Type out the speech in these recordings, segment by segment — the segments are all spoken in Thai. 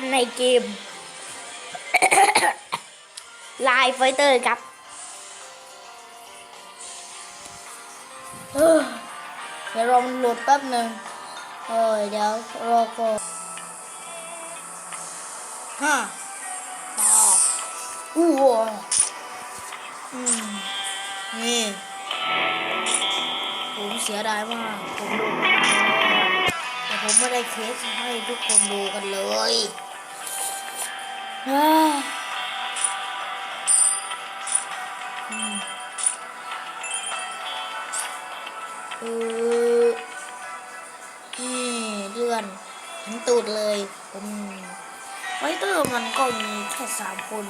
กันในเกมไลน์ไฟเตอร์ครับเออเดี๋ยวรอมันโหลดแป๊บหนึ่งเออเดี๋ยวรอก่อนห้าต่ออู้วอืมนี่ผมเสียดายมากผมดูไม่ได้แต่ผมไม่ได้เคสให้ทุกคนดูกันเลยอ้าอืม เออนี่เลื่อนเห็นตูดเลยผมไฟเตอร์มันก็มีแค่สามคน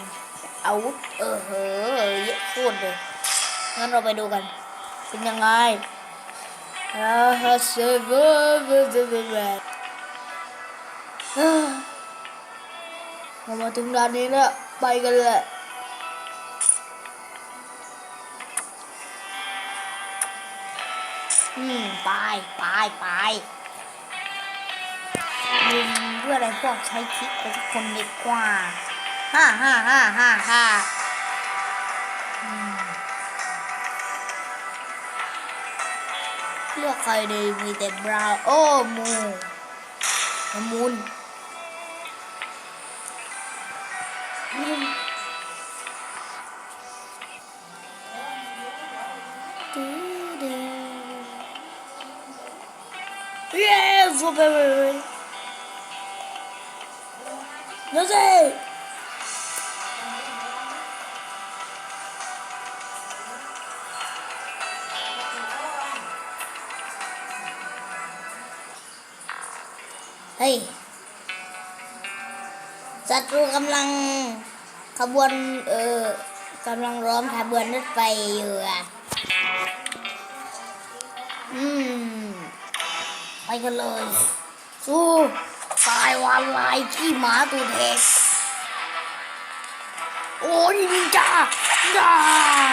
อาวุธเออเหอเยอะโคตรเลยงั้นเราไปดูกัน เป็นยังไงอ่าฮะเซเวอร์เวอร์เวอร์ เวอร์เวอร์อ่ามาถึงด่านนี้แล้วไปกันเลยอืมไปไปไปยิงเพื่ออะไรพวกใช้คลิกไปทุกคนดีกว่าฮ่าฮ่าฮ่าฮ่าฮ่าเลือกใครดีมีแต่บราวโอ้มูมูน Yes, baby. No sé. เฮ้ยศัตรูกำลังขบวน เอ่อกำลังล้อมขบวนรถไฟอยู่อะ ไปกันเลย สู้ตายวานลายขี้หมาตัวแทกโอ้ยนินจาดา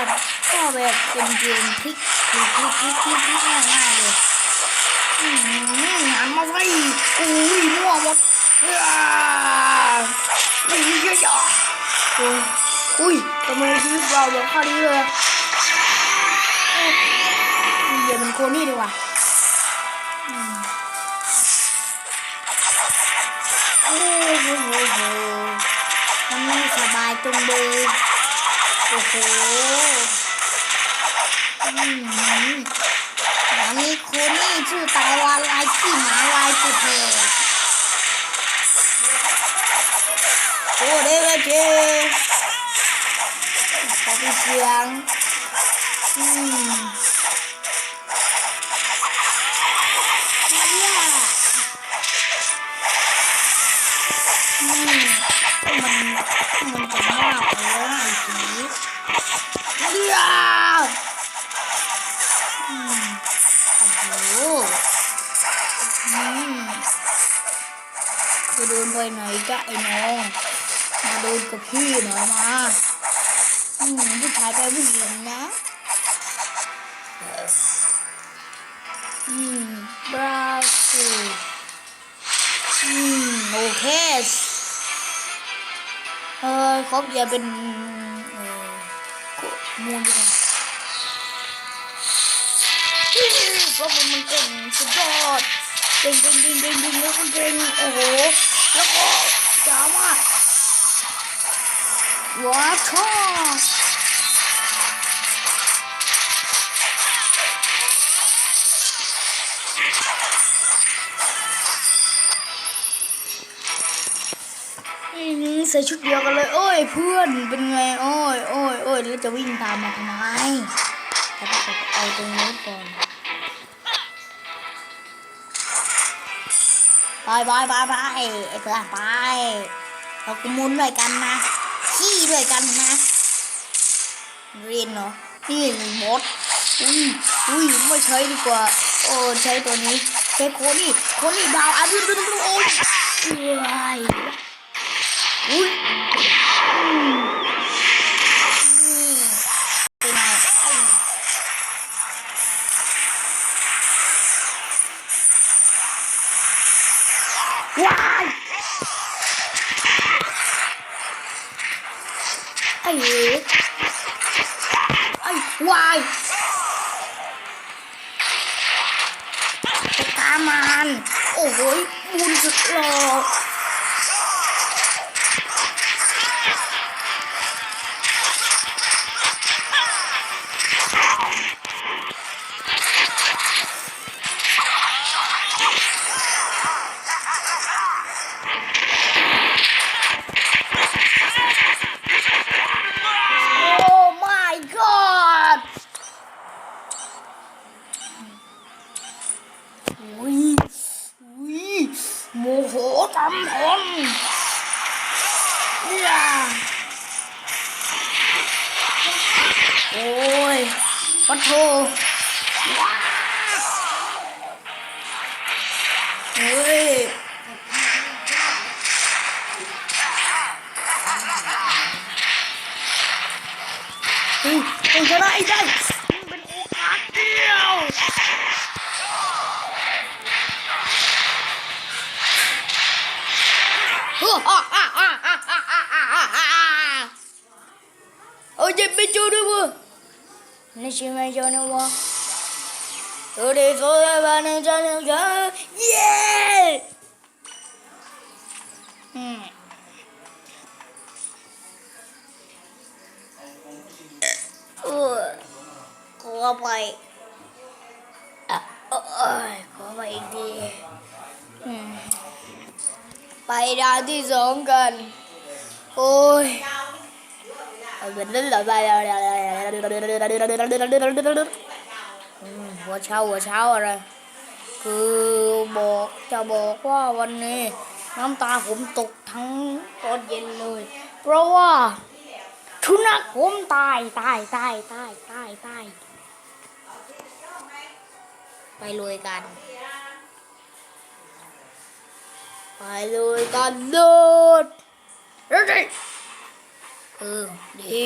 ดก็แบบเป็นเกมพลิกพลิกพลิกพลิกพลิกง่ายๆเลยอืมหันมาสิอุ้ยมั่วหมดอ้าวอุ้ยเยอะๆโอ้ยอุ้ยทำไมชีวิตเราแบบค่านี้เลยเอ้ยเดี๋ยวมันโคนี่ดีกว่า โอ้โหโหโหมันไม่สบายจังเลยโอ้โหอืมอันนี้คนนี่ชื่อตาวาลายขี้หมาลายตุเทโอ้เด็กเจ๊ขอไปเสียงอืม จ๊ะไอ้น้อง มาเดินกับพี่หน่อยมาอืมผู้ชายไปผู้หญิงนะอืมบราซิลอืมโอเคเออเขาอย่าเป็นเออมูลดีกว่าเพราะมันมันเก่งสุดยอดเก่งเก่งเก่งเก่งเก่งแล้วก็เก่งโอ้โห แล้วก็จ๋ามากว้าวชออืมใส่ชุดเดียวกันเลย โอ้ยเพื่อนเป็นไง โอ้ยโอ้ยโอ้ยแล้วจะวิ่งตามมาทำไมเอาตรงนี้ก่อน ไปไปไปไปไอ้เพื่อนไปเรากุมุนด้วยกันนะขี้ด้วยกันนะเรียนเนาะนี่มดอุ้ยอุ้ยไม่ใช้ดีกว่าโอ้ใช้ตัวนี้ใช้โคนี่โคนี่ดาวอะดูดูดูดูโอ้ยามมันโอ้โหบุญสุดหล่อโอ้ ôi bắt thô. Ơi ừ, con ra đây đây bên ô cá tiêu Ôi, dẹp bên chỗ đó vừa Nishime Jonewa. Today forever and Jonewa. Yeah! Hmm. Có mày à, ơi, có mày đi Mày ra đi giống gần Ôi Mình đến là bay ra หัวเช้าหัวเช้าอะไร คือบอกจะบอกว่าวันนี้ น้ำตาผมตกทั้งตอนเย็นเลย เพราะว่าทุนักผมตายตายตายตายตายตายไปรวยกัน ไปรวยกันโดดเฮ้ยเออดี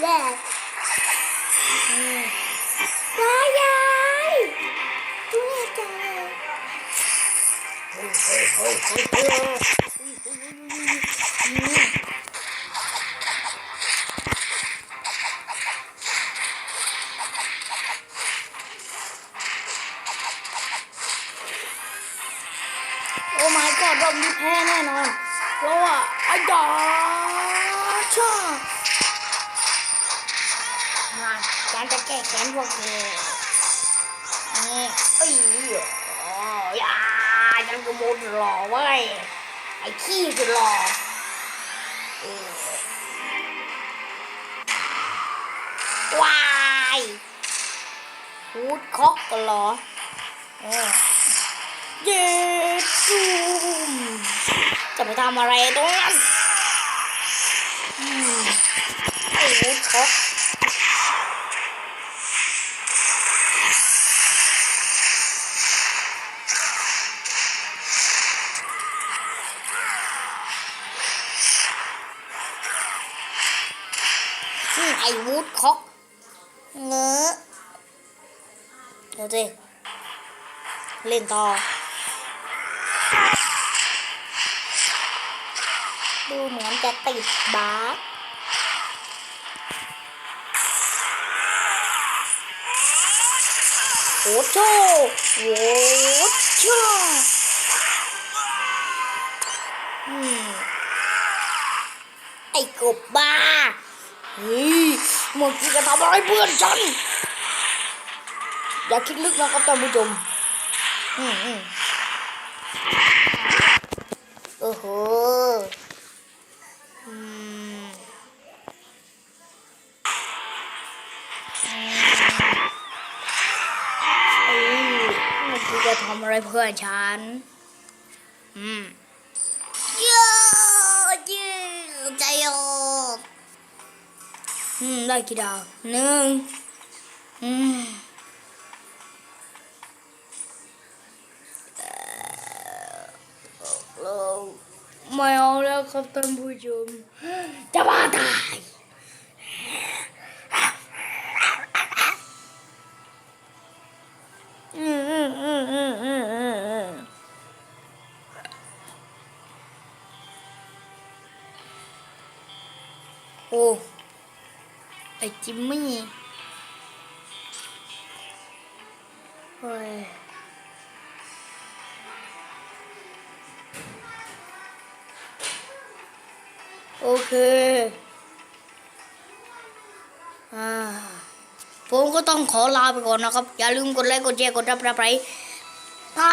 เฮ้ยเฮ้ยแย่อืมยายยายตัวใหญ่โอ้ my god รอบนี้แพ้แน่นอนเพราะว่าอาจารย์ชาม การจะแก้แค้นพวกเธอนี่เอ้ยอ๋อยาฉันก็มุดหล่อเว้ย ไอ้ขี้สุดหล่อว้ายฮูดคอกกันเหรอเย็ดซูมจะไปทำอะไรตรงนั้นอืมโอ้โหช็อก ไอวูดค็อกเงอเดี๋ยวดิเล่นต่อ ดูเหมือนจะติดบาร์โอ้โหโอ้โหไอ้กบบ้าเฮ้ย เมื่อกี้ก็ทำอะไรเพื่อนฉัน อย่าคิดลึกนะครับท่านผู้ชมอืมอืมโอ้โหอืมเอ้ยเมื่อกี้จะทำอะไรเพื่อนฉัน อืมเยอะยืดใจออก อืมได้กี่ดาวหนึ่งอืมเราไม่เอาแล้วครับท่านผู้ชมจะบ้าตายอืมอืมอืมอืมอืมอืมอืมโอ้ อจิมมี่โอ้ยโอเคอ่าผมก็ต้องขอลาไปก่อนนะครับ อย่าลืมกดไลค์กดแชร์กดรับรับไรถ้า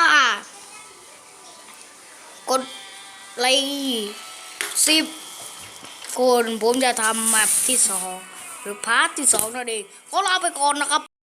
กดไลค์สิบคนผมจะทำแมปที่สอง หรือพาร์ทที่สองนั่นเองขอลาไปก่อนนะครับ